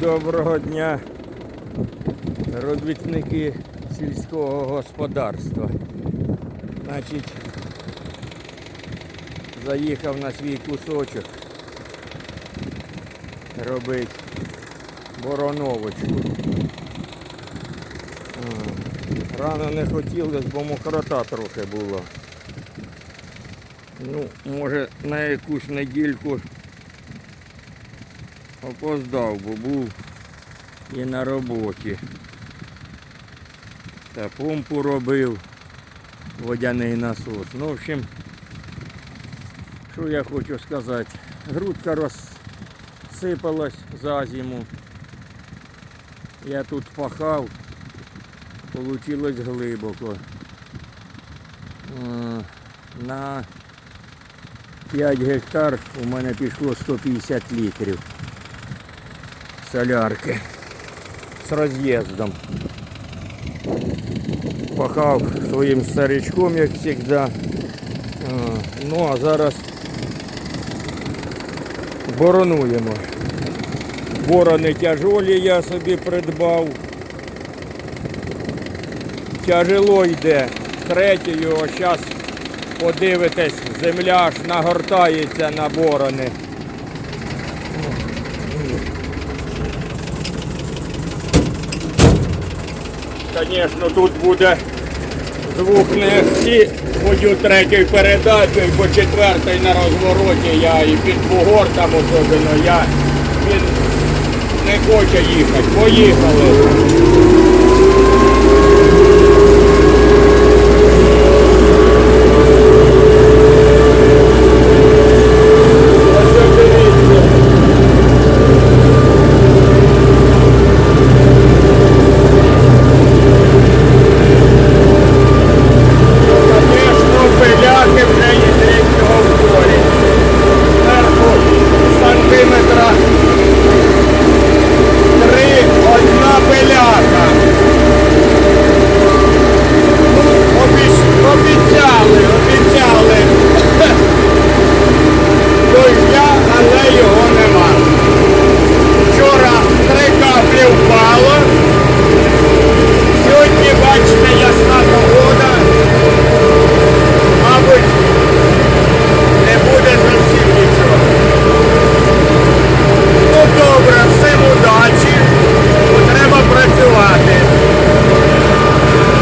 Доброго дня, робітники сільського господарства. Значить, заїхав на свій кусочок робити бороновочку. Рано не хотілося, бо мокрота трохи була. Ну, може на якусь недільку опоздав, бо був і на роботі. Та помпу робив, водяний насос. Ну, в общем, що я хочу сказати, грудка розсипалась за зиму. Я тут пахав, получилось глибоко. Е, На 5 гектар у мене пішло 150 літрів солярки з роз'їздом. Пахав своїм старичком, як завжди. Ну а зараз боронуємо. Борони тяжолі я собі придбав. Тяжело йде. Третьою, ось зараз подивитесь, земля аж нагортається на борони. Звісно, тут буде звук не всі. Ходю третьою передачею, по четвертій на розвороті я і під бугор там особливо я. Він не хоче їхати. Поїхали.